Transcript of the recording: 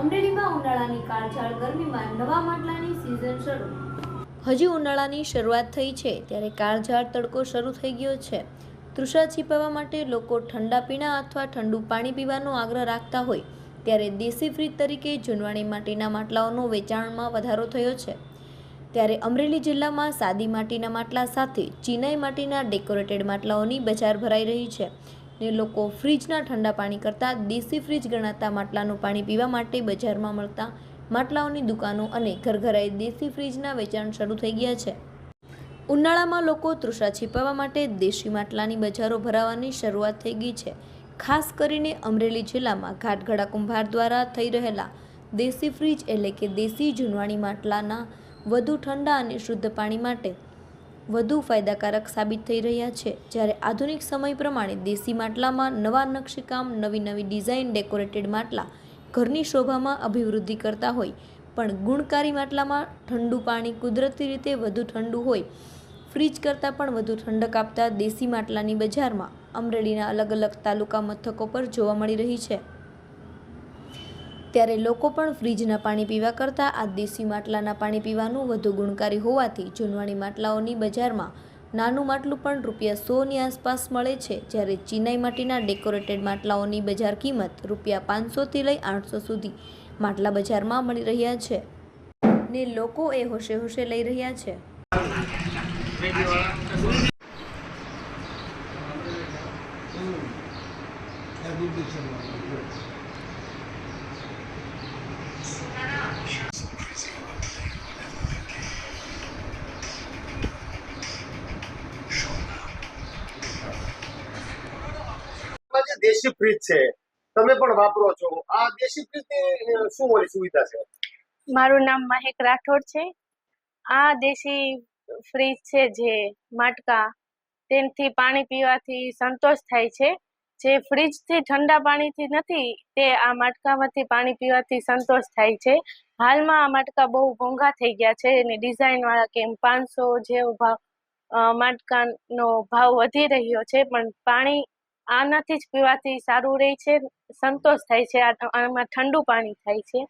અમરેલીમાં ઉનાળાની કાળઝાળ ગરમીમાં નવા માટલાની સિઝન શરૂ. હજી ઉનાળાની શરૂઆત થઈ છે, ત્યારે કાળઝાળ તડકો શરૂ થઈ ગયો છે. તૃષા છીપાવવા માટે લોકો ઠંડા પીણા અથવા ઠંડુ પાણી પીવાનો આગ્રહ રાખતા હોય, ત્યારે દેશી ફ્રીજ તરીકે જૂનવાણી માટીના માટલાઓનો વેચાણમાં વધારો થયો છે. ત્યારે અમરેલી જિલ્લામાં સાદી માટીના માટલા સાથે ચિનાઈ માટીના ડેકોરેટેડ માટલાઓની બજાર ભરાઈ રહી છે. ને લોકો ફ્રીજના ઠંડા પાણી કરતાં દેશી ફ્રીજ ગણાતા માટલાનું પાણી પીવા માટે બજારમાં મળતા માટલાઓની દુકાનો અને ઘરઘરાએ દેશી ફ્રીજના વેચાણ શરૂ થઈ ગયા છે. ઉનાળામાં લોકો તૃષા છીપાવવા માટે દેશી માટલાની બજારો ભરાવાની શરૂઆત થઈ ગઈ છે. ખાસ કરીને અમરેલી જિલ્લામાં ઘાટઘડા કુંભાર દ્વારા થઈ રહેલા દેશી ફ્રીજ એટલે કે દેશી જૂનવાણી માટલાના વધુ ઠંડા અને શુદ્ધ પાણી માટે વધુ ફાયદાકારક સાબિત થઈ રહ્યા છે. જ્યારે આધુનિક સમય પ્રમાણે દેશી માટલામાં નવા નકશીકામ, નવી નવી ડિઝાઇન, ડેકોરેટેડ માટલા ઘરની શોભામાં અભિવૃદ્ધિ કરતા હોય. પણ ગુણકારી માટલામાં ઠંડુ પાણી કુદરતી રીતે વધુ ઠંડુ હોય. ફ્રીજ કરતાં પણ વધુ ઠંડક આપતા દેશી માટલાની બજારમાં અમરેલીના અલગ અલગ તાલુકા મથકો પર જોવા મળી રહી છે. ત્યારે લોકો પણ ફ્રીજના પાણી પીવા કરતાં આ દેશી માટલાના પાણી પીવાનું વધુ ગુણકારી હોવાથી જૂનવાણી માટલાઓની બજારમાં નાનું માટલું પણ રૂપિયા સોની આસપાસ મળે છે, જ્યારે ચિનાઈ માટીના ડેકોરેટેડ માટલાઓની બજાર કિંમત રૂપિયા પાંચસોથી લઈ આઠસો સુધી માટલા બજારમાં મળી રહ્યા છે. ને લોકો એ હોશે હોશે લઈ રહ્યા છે. આ જે દેશી ફ્રીજ છે, તમે પણ વાપરો છો. આ દેશી ફ્રીજ શું ઓલી સુવિધા છે? મારું નામ મહેક રાઠોડ છે. આ દેશી ફ્રીજ છે જે માટકા તેનાથી પાણી પીવાથી સંતોષ થાય છે. જે ફ્રીજથી ઠંડા પાણીથી નથી, તે આ માટકામાંથી પાણી પીવાથી સંતોષ થાય છે. હાલમાં આ માટકા બહુ મોંઘા થઈ ગયા છે અને ડિઝાઇનવાળા કેમ પાંચસો જેવો ભાવ માટકાનો ભાવ વધી રહ્યો છે, પણ પાણી આનાથી જ પીવાથી સારું રહે છે સંતોષ થાય છે આમાં ઠંડુ પાણી થાય છે.